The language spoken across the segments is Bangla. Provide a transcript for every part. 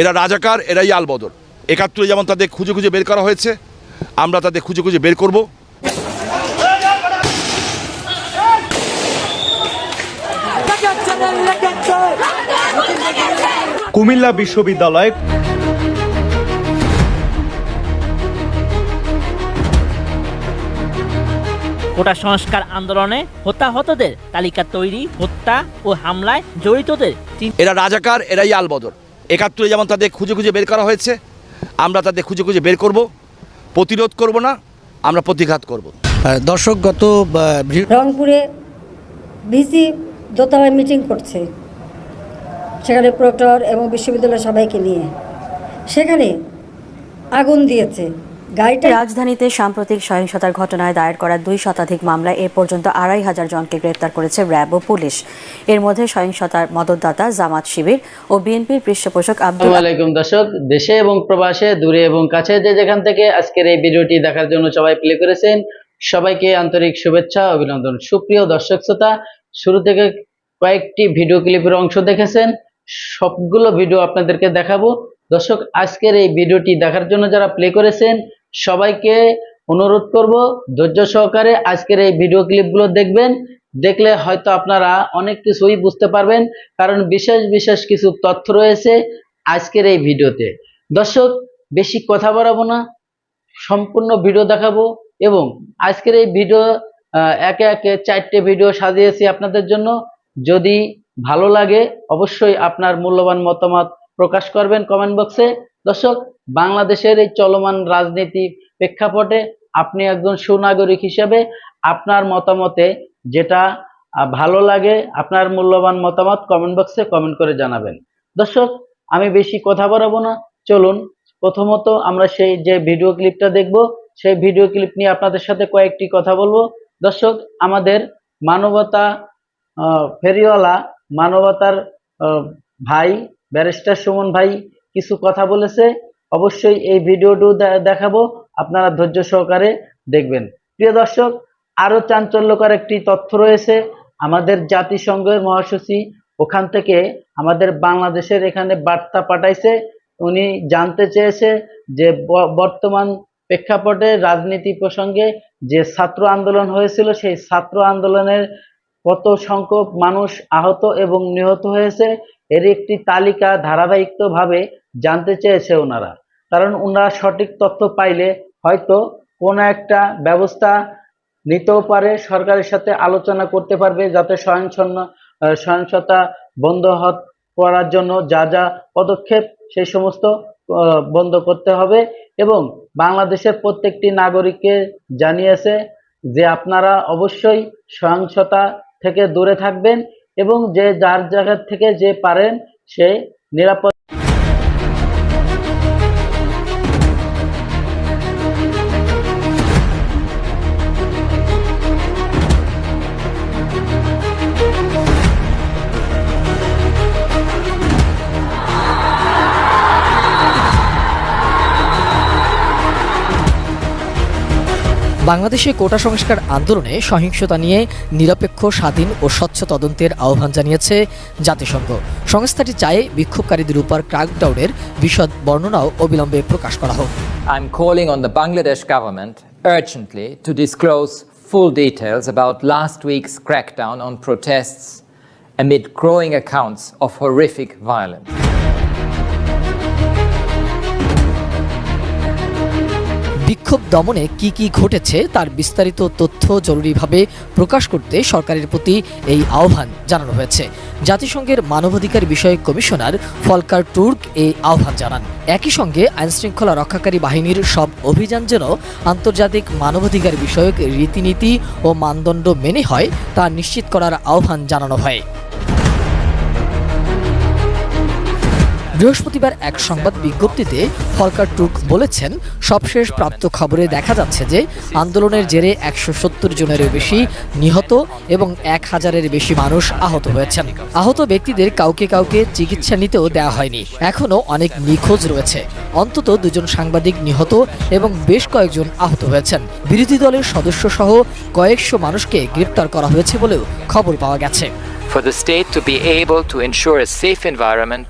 এরা রাজাকার এরাই আলবদর। একাত্তরে যেমন তাদের খুঁজে খুঁজে বের করা হয়েছে আমরা তাদের খুঁজে খুঁজে বের করব। কুমিল্লা বিশ্ববিদ্যালয় কোটা সংস্কার আন্দোলনে হতাহতদের তালিকা তৈরি হত্যা ও হামলায় জড়িতদের এরা রাজাকার এরাই আলবদর। একাত্তরে যেমন তাদের খুঁজে খুঁজে বের করা হয়েছে আমরা তাদের খুঁজে খুঁজে বের করব প্রতিরোধ করব না আমরা প্রতিঘাত করব। দর্শক গত রংপুরে ভিসি দোতলায় মিটিং করছে সেখানে প্রক্টর এবং বিশ্ববিদ্যালয়ের সবাইকে নিয়ে। সেখানে আগুন দিয়েছে। রাজধানীতে সাম্প্রতিক সহিংসতার ঘটনায় দায়ের করা দুই শতাধিক মামলায় এ পর্যন্ত আড়াই হাজার জনকে গ্রেপ্তার করেছে র্যাব ও পুলিশ। এর মধ্যে সহিংসতার মদতদাতা জামাত শিবির ও বিএনপির পৃষ্ঠপোষক আব্দুল আলাইকুম দর্শক দেশে এবং প্রবাসে দূরে এবং কাছে যে যেখান থেকে আজকের এই ভিডিওটি দেখার জন্য সবাই প্লে করেছেন সবাইকে আন্তরিক শুভেচ্ছা অভিনন্দন। সুপ্রিয় দর্শক শ্রোতা শুরু থেকে কয়েকটি ভিডিও ক্লিপের অংশ দেখেছেন সবগুলো ভিডিও আপনাদেরকে দেখাবো। দর্শক আজকের এই ভিডিওটি দেখার জন্য যারা প্লে করেছেন সবাইকে অনুরোধ করব, ধৈর্য সহকারে আজকের এই ভিডিও ক্লিপগুলো দেখবেন। দেখলে হয়তো আপনারা অনেক কিছুই বুঝতে পারবেন, কারণ বিশেষ বিশেষ কিছু তথ্য রয়েছে আজকের এই ভিডিওতে। দর্শক, বেশি কথা বাড়াবো না, সম্পূর্ণ ভিডিও দেখাবো এবং আজকের এই ভিডিও একে একে চারটে ভিডিও সাজিয়েছি আপনাদের জন্য। যদি ভালো লাগে, অবশ্যই আপনার মূল্যবান মতামত প্রকাশ করবেন কমেন্ট বক্সে দর্শক বাংলাদেশের এই চলমান রাজনীতি প্রেক্ষাপটে আপনি একজন সুনাগরিক হিসেবে আপনার মতামতে যেটা ভালো লাগে, আপনার মূল্যবান মতামত কমেন্ট বক্সে কমেন্ট করে জানাবেন। দর্শক, আমি বেশি কথা বাড়াবো না। চলুন, প্রথমত আমরা সেই যে ভিডিও ক্লিপটা দেখব, সেই ভিডিও ক্লিপ নিয়ে আপনাদের সাথে কয়েকটি কথা বলব। দর্শক, আমাদের মানবতা ফেরিওয়ালা, মানবতার ভাই, ব্যারিস্টার সুমন ভাই কিছু কথা বলেছে। অবশ্যই এই ভিডিওটিও দেখাবো। আপনারা ধৈর্য সহকারে দেখবেন। প্রিয় দর্শক, আরও চাঞ্চল্যকর একটি তথ্য রয়েছে। আমাদের জাতিসংঘের মহাসচিব ওখান থেকে আমাদের বাংলাদেশের এখানে বার্তা পাঠাইছে। উনি জানতে চেয়েছে যে বর্তমান প্রেক্ষাপটে রাজনীতি প্রসঙ্গে যে ছাত্র আন্দোলন হয়েছিল, সেই ছাত্র আন্দোলনের কত সংখ্যক মানুষ আহত এবং নিহত হয়েছে, এর একটি তালিকা ধারাবাহিকভাবে জানতে চেয়েছে ওনারা। কারণ ওনারা সঠিক তথ্য পাইলে হয়তো কোনো একটা ব্যবস্থা নিতেও পারে সরকারের সাথে আলোচনা করতে পারবে যাতে আহ, সহিংসতা বন্ধ হ- করার জন্য যা যা পদক্ষেপ সেই সমস্ত বন্ধ করতে হবে এবং বাংলাদেশের প্রত্যেকটি নাগরিককে জানিয়েছে যে আপনারা অবশ্যই সহিংসতা থেকে দূরে থাকবেন এবং যে যার জায়গা থেকে যে পারেন সে নিরাপদ বাংলাদেশে কোটা সংস্কার আন্দোলনে সহিংসতা নিয়ে নিরপেক্ষ, স্বাধীন ও স্বচ্ছ তদন্তের আহ্বান জানিয়েছে জাতিসংঘ। সংস্থাটি চায় বিক্ষোভকারীদের উপর ক্রাকডাউনের বিশদ বর্ণনাও অবিলম্বে প্রকাশ করা হোক। I am calling on the Bangladesh government urgently to disclose full details about last week's crackdown on protests amid growing accounts of horrific violence বিক্ষোভ দমনে কি কি ঘটেছে তার বিস্তারিত তথ্য জরুরিভাবে প্রকাশ করতে সরকারের প্রতি এই আহ্বান জানানো হয়েছে। জাতিসংঘের মানবাধিকার বিষয়ক কমিশনার ফলকার তুর্ক এই আহ্বান জানান। একই সঙ্গে আইনশৃঙ্খলা রক্ষাকারী বাহিনীর সব অভিযান যেন আন্তর্জাতিক মানবাধিকার বিষয়ক রীতিনীতি ও মানদণ্ড মেনে হয়, তা নিশ্চিত করার আহ্বান জানানো হয়। বৃহস্পতিবার এক সংবাদ বিজ্ঞপ্তিতে ফলকার টুক বলেছেন, সবশেষ প্রাপ্ত খবরে দেখা যাচ্ছে যে আন্দোলনের জেরে একশো সত্তর জনেরও বেশি নিহত এবং এক হাজারের বেশি মানুষ আহত হয়েছেন। আহত ব্যক্তিদের কাউকে কাউকে চিকিৎসা নিতেও দেওয়া হয়নি। এখনও অনেক নিখোঁজ রয়েছে। অন্তত দুজন সাংবাদিক নিহত এবং বেশ কয়েকজন আহত হয়েছেন। বিরোধী দলের সদস্য সহ কয়েকশো মানুষকে গ্রেপ্তার করা হয়েছে বলেও খবর পাওয়া গেছে। For the state to be able to ensure a safe environment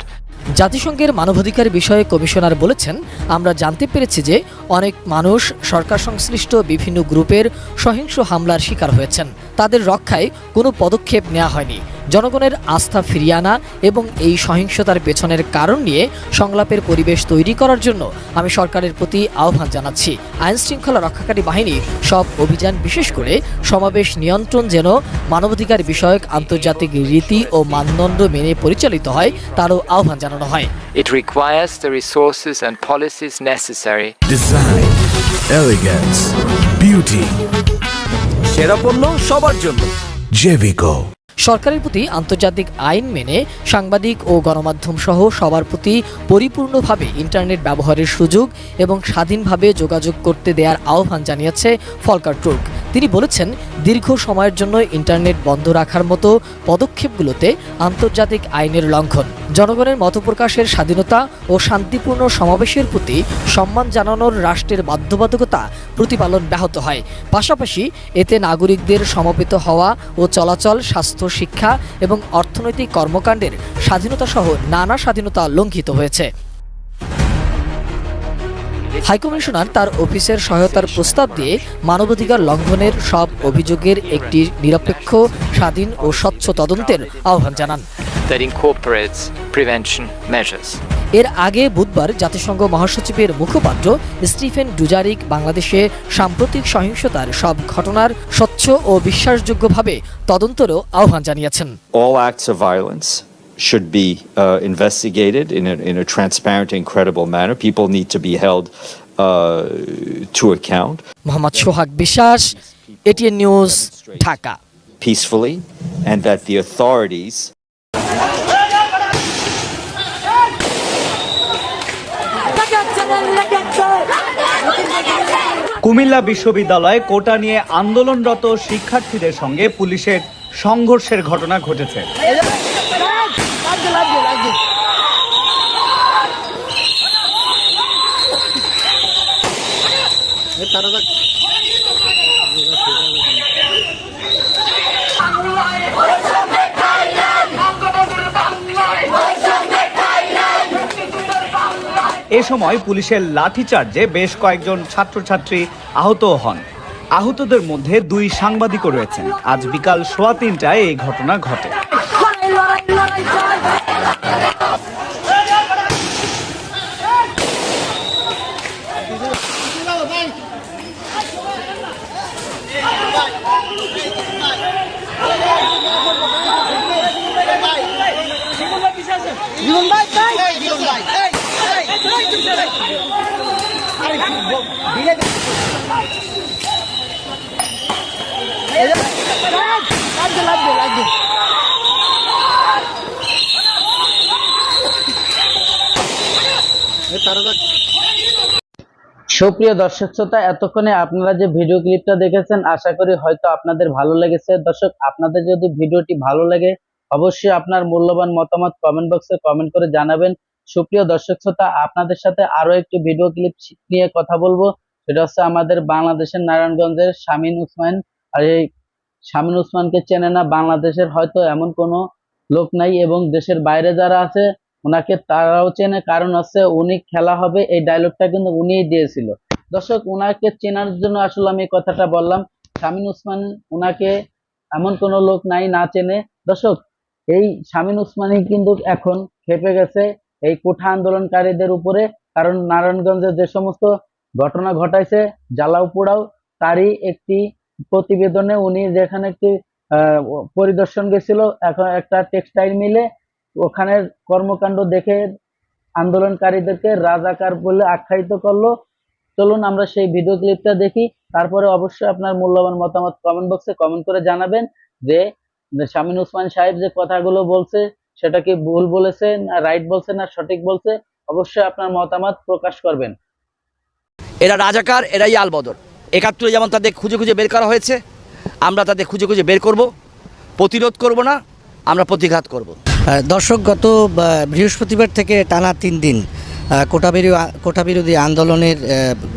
জাতিসংঘের মানবাধিকার বিষয়ে কমিশনার বলেছেন, আমরা জানতে পেরেছি যে অনেক মানুষ সরকার সংশ্লিষ্ট বিভিন্ন গ্রুপের সহিংস হামলার শিকার হয়েছেন। তাদের রক্ষায় কোনো পদক্ষেপ নেওয়া হয়নি। জনগণের আস্থা ফিরিয়ে আনা এবং এই সহিংসতার পেছনের কারণ নিয়ে সংলাপের পরিবেশ তৈরি করার জন্য আমি সরকারের প্রতি আহ্বান জানাচ্ছি। আইন শৃঙ্খলা রক্ষাকারী বাহিনী সব অভিযান বিশেষ করে সমাবেশ নিয়ন্ত্রণ যেন মানবাধিকার বিষয়ক আন্তর্জাতিক রীতি ও মানদণ্ড মেনে পরিচালিত হয় তারও আহ্বান জানানো হয়। It requires the resources and policies necessary. Design, elegance, beauty. সেরা পণ্য সবার জন্য। জেভিকো সরকারের প্রতি আন্তর্জাতিক আইন মেনে সাংবাদিক ও গণমাধ্যম সহ সবার প্রতি পরিপূর্ণভাবে ইন্টারনেট ব্যবহারের সুযোগ এবং স্বাধীনভাবে যোগাযোগ করতে দেওয়ার আহ্বান জানিয়েছে ফলকার টুর্ক। তিনি বলেছেন, দীর্ঘ সময়ের জন্য ইন্টারনেট বন্ধ রাখার মতো পদক্ষেপগুলোতে আন্তর্জাতিক আইনের লঙ্ঘন, জনগণের মতপ্রকাশের স্বাধীনতা ও শান্তিপূর্ণ সমাবেশের প্রতি সম্মান জানানোর রাষ্ট্রের বাধ্যবাধকতা প্রতিপালন ব্যাহত হয়। পাশাপাশি এতে নাগরিকদের সমবেত হওয়া ও চলাচল, স্বাস্থ্য, শিক্ষা এবং অর্থনৈতিক কর্মকাণ্ডের স্বাধীনতা সহ নানা স্বাধীনতা লঙ্ঘিত হয়েছে। হাইকমিশনার তার অফিসের সহায়তার প্রস্তাব দিয়ে মানবাধিকার লঙ্ঘনের সব অভিযোগের একটি নিরপেক্ষ স্বাধীন ও স্বচ্ছ তদন্তের আহ্বান জানান that incorporates prevention measures. এর আগে বুধবার জাতিসংঘ মহাসচিবের মুখপাত্র স্টিফেন ডুজারিক বাংলাদেশে সাম্প্রতিক সহিংসতার সব ঘটনার স্বচ্ছ ও বিশ্বাসযোগ্যভাবে তদন্তেরও আহ্বান জানিয়েছেন all acts of violence should be uh, investigated in a, in a transparent and credible manner. People need to be held uh, to account Mohammad Sohag Biswas ATN news Dhaka peacefully, and that the authorities Comilla বিশ্ববিদ্যালয়ে কোটা নিয়ে আন্দোলনরত শিক্ষার্থীদের সঙ্গে পুলিশের সংঘর্ষের ঘটনা ঘটেছে এ সময় পুলিশের লাঠিচার্জে বেশ কয়েকজন ছাত্রছাত্রী আহত হন। আহতদের মধ্যে দুই সাংবাদিকও রয়েছেন। আজ বিকাল সোয়া তিনটায় এই ঘটনা ঘটে। লড়াই লড়াই জয় জীবন ভাই ভাই জীবন ভাই এই এই এই জীবন ভাই আরে দিলে এই লাগবে লাগবে লাগবে সুপ্রিয় দর্শক শ্রোতা, এতক্ষণে আপনারা যে ভিডিও ক্লিপটা দেখেছেন, আশা করি হয়তো আপনাদের ভালো লেগেছে। দর্শক, আপনাদের যদি ভিডিওটি ভালো লাগে, অবশ্যই আপনার মূল্যবান মতামত কমেন্ট বক্সে কমেন্ট করে জানাবেন। সুপ্রিয় দর্শক শ্রোতা, আপনাদের সাথে আরও একটি ভিডিও ক্লিপ নিয়ে কথা বলব। সেটা হচ্ছে আমাদের বাংলাদেশের নারায়ণগঞ্জের শামিন উসমান। আর এই শামিন উসমানকে চেনে না, বাংলাদেশের হয়তো এমন কোনো লোক নাই এবং দেশের বাইরে যারা আছে ওনাকে তারাও চেনে, কারণ হচ্ছে উনি খেলা হবে, এই ডায়লগটা কিন্তু উনিই দিয়েছিল। দর্শক, উনাকে চেনার জন্য আসলে আমি কথাটা বললাম। শামিন উসমান উনাকে এমন কোনো লোক নাই, না চেনে। দর্শক, এই শামিন উসমানই কিন্তু এখন খেপে গেছে এই কোঠা আন্দোলনকারীদের উপরে, কারণ নারায়ণগঞ্জে যে সমস্ত ঘটনা ঘটাইছে জ্বালাও পোড়াও তারই একটি প্রতিবেদনে উনি যেখানে একটি পরিদর্শন গেছিল, এখন একটা টেক্সটাইল মিলে ওখানের কর্মকাণ্ড দেখে আন্দোলনকারীদেরকে রাজাকার বলে আখ্যায়িত করল। চলুন আমরা সেই ভিডিও ক্লিপটা দেখি। তারপরে অবশ্যই আপনার মূল্যবান মতামত কমেন্ট বক্সে কমেন্ট করে জানাবেন যে শামিন উসমান সাহেব যে কথাগুলো বলছে, সেটা কি ভুল বলেছে না রাইট বলছে না সঠিক বলছে, অবশ্যই আপনার মতামত প্রকাশ করবেন। এরা রাজাকার, এরাই আলবদর। একাত্তরে যেমন তাদের খুঁজে খুঁজে বের করা হয়েছে, আমরা তাদের খুঁজে খুঁজে বের করব। প্রতিরোধ করব না, আমরা প্রতিঘাত করব। দর্শক গত বৃহস্পতিবার থেকে টানা তিন দিন কোটা কোটা বিরোধী আন্দোলনের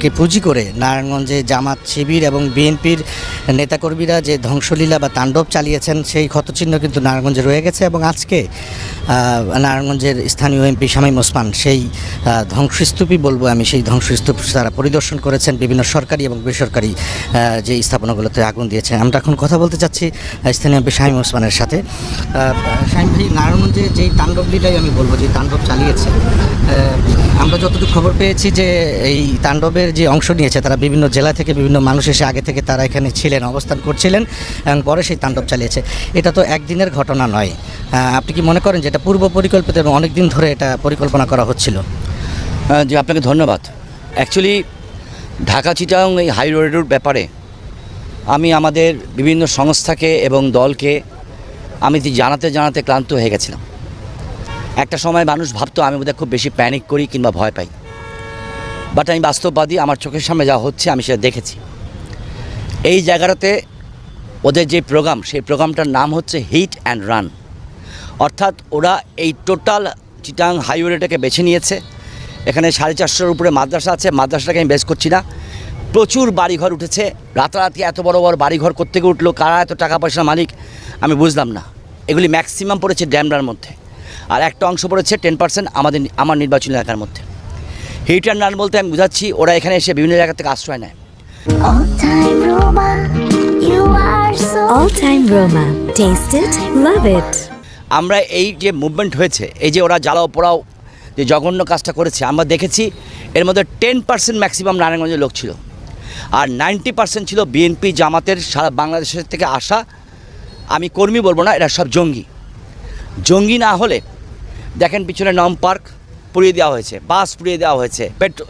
কে পুঁজি করে নারায়ণগঞ্জে জামাত শিবির এবং বিএনপির নেতাকর্মীরা যে ধ্বংসলীলা বা তাণ্ডব চালিয়েছেন, সেই ক্ষতচিহ্ন কিন্তু নারায়ণগঞ্জে রয়ে গেছে এবং আজকে নারায়ণগঞ্জের স্থানীয় এমপি শামীম ওসমান সেই ধ্বংসস্তূপই বলব আমি, সেই ধ্বংসস্তূপ তারা পরিদর্শন করেছেন বিভিন্ন সরকারি এবং বেসরকারি যে স্থাপনাগুলোতে আগুন দিয়েছেন আমরা এখন কথা বলতে চাচ্ছি স্থানীয় এমপি শামীম ওসমানের সাথে। শামীম ভাই, নারায়ণগঞ্জে যেই তাণ্ডবলীলাই আমি বলব, যে তাণ্ডব চালিয়েছে আমরা যতটুকু খবর পেয়েছি যে এই তাণ্ডবের যে অংশ নিয়েছে, তারা বিভিন্ন জেলা থেকে বিভিন্ন মানুষ এসে আগে থেকে তারা এখানে ছিলেন, অবস্থান করছিলেন এবং পরে সেই তাণ্ডব চালিয়েছে। এটা তো একদিনের ঘটনা নয়। আপনি কি মনে করেন যে এটা পূর্ব পরিকল্পিত এবং অনেক দিন ধরে এটা পরিকল্পনা করা হচ্ছিল? জি, আপনাকে ধন্যবাদ। অ্যাকচুয়ালি ঢাকা চিটাং এই হাই রোডের ব্যাপারে আমি আমাদের বিভিন্ন সংস্থাকে এবং দলকে আমি জানাতে জানাতে ক্লান্ত হয়ে গেছিলাম। একটা সময় মানুষ ভাবতো, আমি বোধহয় খুব বেশি প্যানিক করি কিংবা ভয় পাই। বাট আমি বাস্তববাদী, আমার চোখের সামনে যা হচ্ছে, আমি সেটা দেখেছি। এই জায়গাটাতে ওদের যে প্রোগ্রাম সেই প্রোগ্রামটার নাম হচ্ছে হিট অ্যান্ড রান অর্থাৎ ওরা এই টোটাল চিটাং হাইওয়েটাকে বেছে নিয়েছে। এখানে সাড়ে চারশোর উপরে মাদ্রাসা আছে, মাদ্রাসাটাকে আমি বেশ করছি না। প্রচুর বাড়িঘর উঠেছে। রাতারাতি এত বড় বড় বাড়িঘর কোত্থেকে উঠল? কারা এত টাকা পয়সার মালিক? আমি বুঝলাম না। এগুলি ম্যাক্সিমাম পড়েছে ড্যামরার মধ্যে। আর একটা অংশ পড়েছে টেন পার্সেন্ট আমাদের আমার নির্বাচনী এলাকার মধ্যে। হিট অ্যান্ড রান বলতে আমি বুঝাচ্ছি ওরা এখানে এসে বিভিন্ন জায়গা থেকে আশ্রয় নেয়. আমরা এই যে মুভমেন্ট হয়েছে এই যে ওরা জ্বালাও পোড়াও যে জঘন্য কাজটা করেছে আমরা দেখেছি এর মধ্যে টেন পার্সেন্ট ম্যাক্সিমাম নারায়ণগঞ্জের লোক ছিল। আর নাইনটি পার্সেন্ট ছিল বিএনপি জামাতের সারা বাংলাদেশের থেকে আসা আমি কর্মী বলব না এরা সব জঙ্গি। জঙ্গি না হলে দেখেন পিছনে নম পার্ক পুড়িয়ে দেওয়া হয়েছে, বাস পুড়িয়ে দেওয়া হয়েছে পেট্রো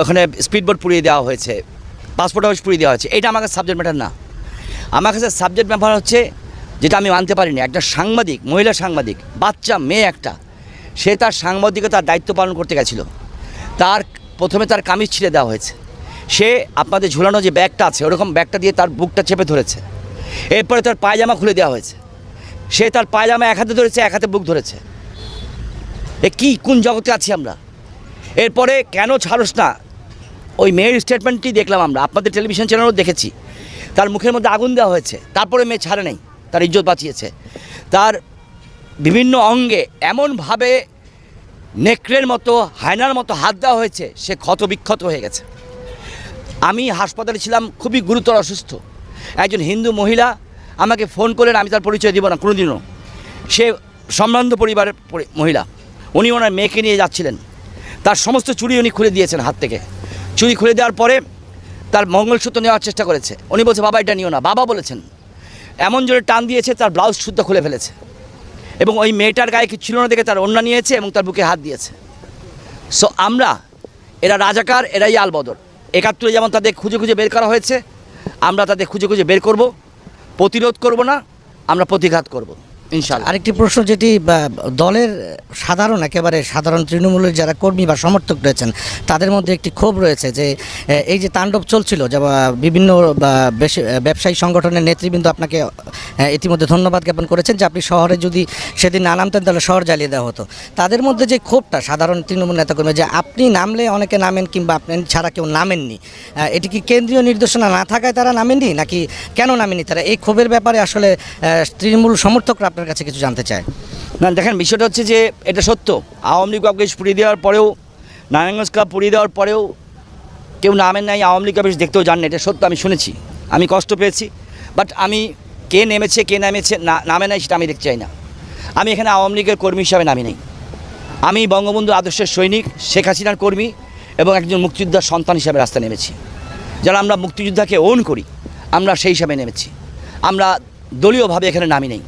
ওখানে স্পিডবোট পুড়িয়ে দেওয়া হয়েছে পাসপোর্ট অফিস পুড়িয়ে দেওয়া হয়েছে, এটা আমার কাছে সাবজেক্ট ম্যাটার না। আমার কাছে সাবজেক্ট ব্যাপার হচ্ছে যেটা আমি মানতে পারিনি একটা সাংবাদিক, মহিলা সাংবাদিক, বাচ্চা, মেয়ে একটা, সে তার সাংবাদিকতার দায়িত্ব পালন করতে গেছিল। তার প্রথমে তার কামিজ ছিঁড়ে দেওয়া হয়েছে। সে আপনাদের ঝুলানো যে ব্যাগটা আছে, ওরকম ব্যাগটা দিয়ে তার বুকটা চেপে ধরেছে। এরপরে তার পায়জামা খুলে দেওয়া হয়েছে। সে তার পায়জামা এক হাতে ধরেছে, এক হাতে বুক ধরেছে। এ কি, কোন জগতে আছি আমরা? এরপরে কেন ছাড়স না? ওই মেয়ের স্টেটমেন্টটি দেখলাম আমরা, আপনাদের টেলিভিশন চ্যানেলও দেখেছি। তার মুখের মধ্যে আগুন দেওয়া হয়েছে। তারপরে মেয়ে ছাড়ে নেই, তার ইজ্জত বাঁচিয়েছে। তার বিভিন্ন অঙ্গে এমনভাবে নেকড়ের মতো, হায়নার মতো হাত দেওয়া হয়েছে, সে ক্ষত বিক্ষত হয়ে গেছে। আমি হাসপাতালে ছিলাম, খুবই গুরুতর অসুস্থ। একজন হিন্দু মহিলা আমাকে ফোন করলেন, আমি তার পরিচয় দিব না, কোনোদিনও। সে সম্ভ্রান্ত পরিবারের পরি- মহিলা। উনি ওনার মেয়েকে নিয়ে যাচ্ছিলেন। তার সমস্ত চুরি উনি খুলে দিয়েছেন হাত থেকে। চুড়ি খুলে দেওয়ার পরে তার মঙ্গলসূত্র নেওয়ার চেষ্টা করেছে। উনি বলছে, বাবা, এটা নিও না। বাবা বলেছেন, এমন জোরে টান দিয়েছে, তার ব্লাউজ শুদ্ধ খুলে ফেলেছে এবং ওই মেয়েটার গায়ে কিছু ছিল না দেখে তার অন্য নিয়েছে এবং তার বুকে হাত দিয়েছে। সো আমরা, এরা রাজাকার, এরাই আলবদর একাত্তরে যেমন তাদের খুঁজে খুঁজে বের করা হয়েছে, আমরা তাদের খুঁজে খুঁজে বের করব। প্রতিরোধ করব না, আমরা প্রতিঘাত করব। ইনশাল্লাহ আরেকটি প্রশ্ন যেটি দলের সাধারণ, একেবারে সাধারণ তৃণমূলের যারা কর্মী বা সমর্থক রয়েছেন, তাদের মধ্যে একটি ক্ষোভ রয়েছে যে এই যে তাণ্ডব চলছিল, যা বিভিন্ন ব্যবসায়ী সংগঠনের নেতৃবৃন্দ আপনাকে ইতিমধ্যে ধন্যবাদ জ্ঞাপন করেছেন যে, আপনি শহরে যদি সেদিন না নামতেন, তাহলে শহর জ্বালিয়ে দেওয়া হতো। তাদের মধ্যে যে ক্ষোভটা সাধারণ তৃণমূল নেতাকর্মী যে আপনি নামলে অনেকে নামেন কিংবা আপনি ছাড়া কেউ নামেননি এটি কি কেন্দ্রীয় নির্দেশনা না থাকায় তারা নামেননি, নাকি কেন নামেনি তারা এই ক্ষোভের ব্যাপারে আসলে তৃণমূল সমর্থকরা আপনার কাছে কিছু জানতে চায়? না, দেখেন, বিষয়টা হচ্ছে যে এটা সত্য। আওয়ামী লীগ অফিস পুড়িয়ে দেওয়ার পরেও, নারায়ণগঞ্জ ক্লাব পুড়িয়ে দেওয়ার পরেও কেউ নামেন নাই, আওয়ামী লীগ অফিস দেখতেও জান না এটা সত্য, আমি শুনেছি। আমি কষ্ট পেয়েছি বাট আমি কে নেমেছে, কে নামেছে, না, নামে নাই, সেটা আমি দেখতে চাই না। আমি এখানে আওয়ামী লীগের কর্মী হিসাবে নামি নেই। আমি বঙ্গবন্ধু আদর্শের সৈনিক, শেখ হাসিনার কর্মী এবং একজন মুক্তিযোদ্ধার সন্তান হিসাবে রাস্তা নেমেছি। যারা আমরা মুক্তিযোদ্ধাকে ওন করি, আমরা সেই হিসাবে নেমেছি। আমরা দলীয়ভাবে এখানে নামি নেই।